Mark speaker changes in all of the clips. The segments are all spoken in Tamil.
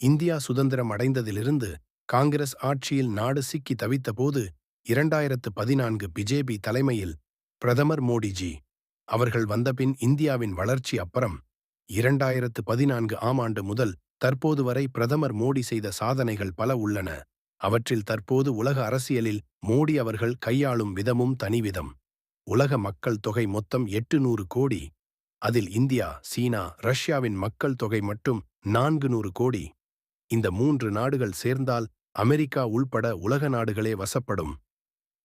Speaker 1: இந்தியா சுதந்திரம் அடைந்ததிலிருந்து காங்கிரஸ் ஆட்சியில் நாடு சிக்கி தவித்தபோது இரண்டாயிரத்து பதினான்கு பிஜேபி தலைமையில் பிரதமர் மோடிஜி அவர்கள் வந்தபின் இந்தியாவின் வளர்ச்சி அப்புறம் இரண்டாயிரத்து பதினான்கு ஆம் ஆண்டு முதல் தற்போது வரை பிரதமர் மோடி செய்த சாதனைகள் பல உள்ளன. அவற்றில் தற்போது உலக அரசியலில் மோடி அவர்கள் கையாளும் விதமும் தனிவிதம். உலக மக்கள் தொகை மொத்தம் எட்டு நூறு கோடி. அதில் இந்தியா சீனா ரஷ்யாவின் மக்கள் தொகை மட்டும் நான்கு நூறு கோடி. இந்த மூன்று நாடுகள் சேர்ந்தால் அமெரிக்கா உள்பட உலக நாடுகளே வசப்படும்.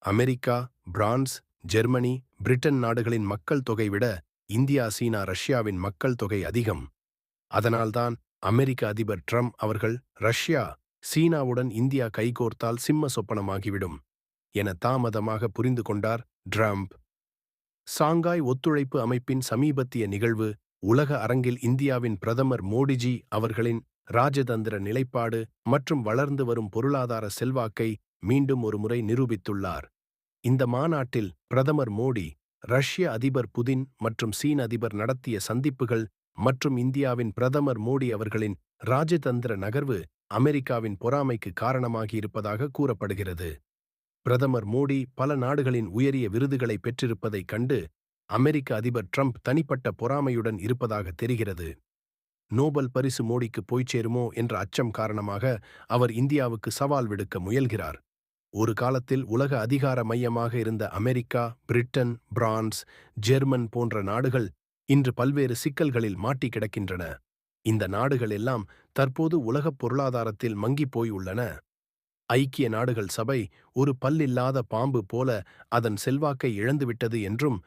Speaker 1: அமெரிக்கா பிரான்ஸ் ஜெர்மனி பிரிட்டன் நாடுகளின் மக்கள் தொகை விட இந்தியா சீனா ரஷ்யாவின் மக்கள் தொகை அதிகம். அதனால்தான் அமெரிக்க அதிபர் ட்ரம்ப் அவர்கள் ரஷ்யா சீனாவுடன் இந்தியா கைகோர்த்தால் சிம்ம சொப்பனமாகிவிடும் என தாமதமாக புரிந்து கொண்டார் ட்ரம்ப். சாங்காய் ஒத்துழைப்பு அமைப்பின் சமீபத்திய நிகழ்வு உலக அரங்கில் இந்தியாவின் பிரதமர் மோடிஜி அவர்களின் ராஜதந்திர நிலைப்பாடு மற்றும் வளர்ந்து வரும் பொருளாதார செல்வாக்கை மீண்டும் ஒருமுறை நிரூபித்துள்ளார். இந்த மாநாட்டில் பிரதமர் மோடி ரஷ்ய அதிபர் புதின் மற்றும் சீன அதிபர் நடத்திய சந்திப்புகள் மற்றும் இந்தியாவின் பிரதமர் மோடி அவர்களின் ராஜதந்திர நகர்வு அமெரிக்காவின் பொறாமைக்கு காரணமாகியிருப்பதாக கூறப்படுகிறது. பிரதமர் மோடி பல நாடுகளின் உயரிய விருதுகளை பெற்றிருப்பதைக் கண்டு அமெரிக்க அதிபர் ட்ரம்ப் தனிப்பட்ட பொறாமையுடன் இருப்பதாக தெரிகிறது. நோபல் பரிசு மோடிக்கு போய்ச் சேருமோ என்ற அச்சம் காரணமாக அவர் இந்தியாவுக்கு சவால் விடுக்க முயல்கிறார். ஒரு காலத்தில் உலக அதிகார மையமாக இருந்த அமெரிக்கா பிரிட்டன் பிரான்ஸ் ஜெர்மன் போன்ற நாடுகள் இன்று பல்வேறு சிக்கல்களில் மாட்டி கிடக்கின்றன. இந்த நாடுகள் எல்லாம் தற்போது உலகப் பொருளாதாரத்தில் மங்கிப் போய் உள்ளன. ஐக்கிய நாடுகள் சபை ஒரு பல்லில்லாத பாம்பு போல அதன் செல்வாக்கை இழந்துவிட்டது என்றும்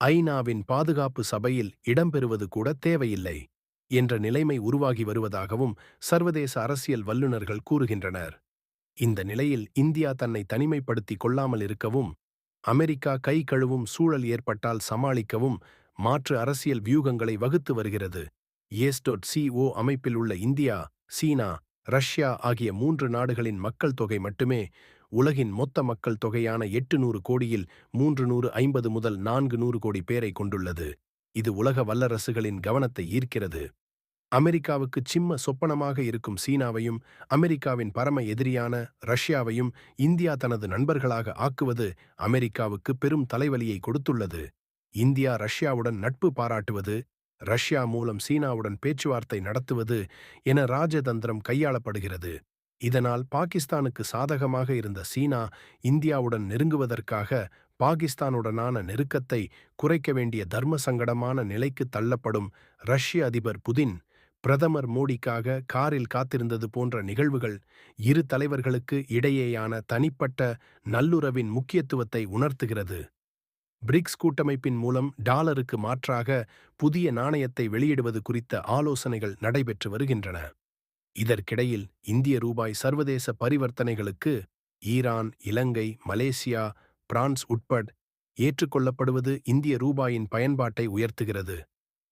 Speaker 1: ஐநாவின் பாதுகாப்பு சபையில் இடம்பெறுவது கூட தேவையில்லை. என்ற நிலைமை உருவாகி வருவதாகவும் சர்வதேச அரசியல் வல்லுநர்கள் கூறுகின்றனர். இந்த நிலையில் இந்தியா தன்னை தனிமைப்படுத்திக் கொள்ளாமல் இருக்கவும் அமெரிக்கா கை கழுவும் சூழல் ஏற்பட்டால் சமாளிக்கவும் மாற்று அரசியல் வியூகங்களை வகுத்து வருகிறது. ஏஸ்டோட் சிஓ அமைப்பில் உள்ள இந்தியா சீனா ரஷ்யா ஆகிய மூன்று நாடுகளின் மக்கள் தொகை மட்டுமே உலகின் மொத்த மக்கள் தொகையான எட்டு நூறு கோடியில் மூன்று நூறு ஐம்பது முதல் நான்கு நூறு கோடி பேரை கொண்டுள்ளது. இது உலக வல்லரசுகளின் கவனத்தை ஈர்க்கிறது. அமெரிக்காவுக்கு சிம்ம சொப்பனமாக இருக்கும் சீனாவையும் அமெரிக்காவின் பரம எதிரியான ரஷ்யாவையும் இந்தியா தனது நண்பர்களாக ஆக்குவது அமெரிக்காவுக்கு பெரும் தலைவலியை கொடுத்துள்ளது. இந்தியா ரஷ்யாவுடன் நட்பு பாராட்டுவது ரஷ்யா மூலம் சீனாவுடன் பேச்சுவார்த்தை நடத்துவது என ராஜதந்திரம் கையாளப்படுகிறது. இதனால் பாகிஸ்தானுக்கு சாதகமாக இருந்த சீனா இந்தியாவுடன் நெருங்குவதற்காக பாகிஸ்தானுடனான நெருக்கத்தை குறைக்க வேண்டிய தர்ம சங்கடமான நிலைக்கு தள்ளப்படும் ரஷ்ய அதிபர் புதின் பிரதமர் மோடிக்காக காரில் காத்திருந்தது போன்ற நிகழ்வுகள் இரு தலைவர்களுக்கு இடையேயான தனிப்பட்ட நல்லுறவின் முக்கியத்துவத்தை உணர்த்துகிறது. பிரிக்ஸ் கூட்டமைப்பின் மூலம் டாலருக்கு மாற்றாக புதிய நாணயத்தை வெளியிடுவது குறித்த ஆலோசனைகள் நடைபெற்று வருகின்றன. இதற்கிடையில் இந்திய ரூபாய் சர்வதேச பரிவர்த்தனைகளுக்கு ஈரான் இலங்கை மலேசியா பிரான்ஸ் உட்பட் ஏற்றுக்கொள்ளப்படுவது இந்திய ரூபாயின் பயன்பாட்டை உயர்த்துகிறது.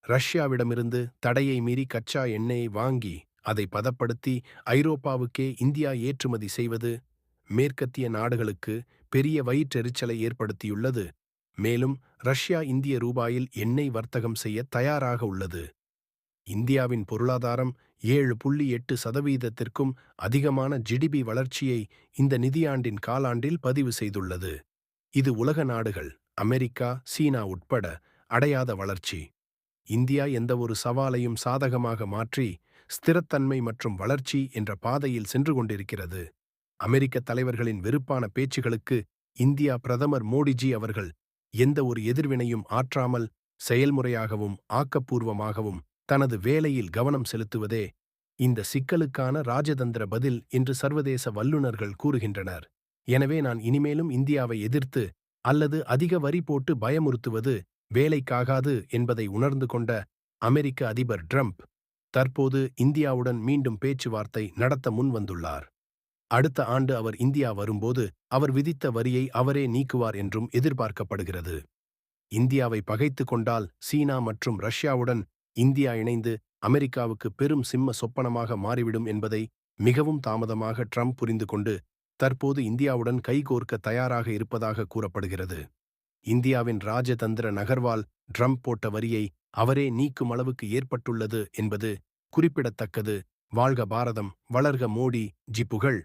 Speaker 1: ரஷ்யாவிடமிருந்து தடையை மீறி கச்சா எண்ணெயை வாங்கி அதை பதப்படுத்தி ஐரோப்பாவுக்கே இந்தியா ஏற்றுமதி செய்வது மேற்கத்திய நாடுகளுக்கு பெரிய வயிற்றெரிச்சலை ஏற்படுத்தியுள்ளது. மேலும் ரஷ்யா இந்திய ரூபாயில் எண்ணெய் வர்த்தகம் செய்ய தயாராக உள்ளது. இந்தியாவின் பொருளாதாரம் ஏழு புள்ளி எட்டு சதவீதத்திற்கும் அதிகமான ஜிடிபி வளர்ச்சியை இந்த நிதியாண்டின் காலாண்டில் பதிவு செய்துள்ளது. இது உலக நாடுகள் அமெரிக்கா சீனா உட்பட அடையாத வளர்ச்சி. இந்தியா எந்தவொரு சவாலையும் சாதகமாக மாற்றி ஸ்திரத்தன்மை மற்றும் வளர்ச்சி என்ற பாதையில் சென்று கொண்டிருக்கிறது. அமெரிக்க தலைவர்களின் வெறுப்பான பேச்சுகளுக்கு இந்தியா பிரதமர் மோடிஜி அவர்கள் எந்த ஒரு எதிர்வினையும் ஆற்றாமல் செயல்முறையாகவும் ஆக்கப்பூர்வமாகவும் தனது வேலையில் கவனம் செலுத்துவதே இந்த சிக்கலுக்கான ராஜதந்திர பதில் என்று சர்வதேச வல்லுநர்கள் கூறுகின்றனர். எனவே நான் இனிமேலும் இந்தியாவை எதிர்த்து அல்லது அதிக வரி போட்டு பயமுறுத்துவது வேலைக்காகாது என்பதை உணர்ந்து கொண்ட அமெரிக்க அதிபர் ட்ரம்ப் தற்போது இந்தியாவுடன் மீண்டும் பேச்சுவார்த்தை நடத்த முன்வந்துள்ளார் அடுத்த ஆண்டு அவர் இந்தியா வரும்போது அவர் விதித்த வரியை அவரே நீக்குவார் என்றும் எதிர்பார்க்கப்படுகிறது. இந்தியாவை பகைத்து கொண்டால் சீனா மற்றும் ரஷ்யாவுடன் இந்தியா இணைந்து அமெரிக்காவுக்கு பெரும் சிம்ம சொப்பனமாக மாறிவிடும் என்பதை மிகவும் தாமதமாக ட்ரம்ப் புரிந்து கொண்டு தற்போது இந்தியாவுடன் கைகோர்க்க தயாராக இருப்பதாக கூறப்படுகிறது. இந்தியாவின் ராஜதந்திர நகர்வால் ட்ரம்ப் போட்ட வரியை அவரே நீக்கும் அளவுக்கு ஏற்பட்டுள்ளது என்பது குறிப்பிடத்தக்கது. வாழ்க பாரதம் வளர்க மோடி. ஜி புகழ்.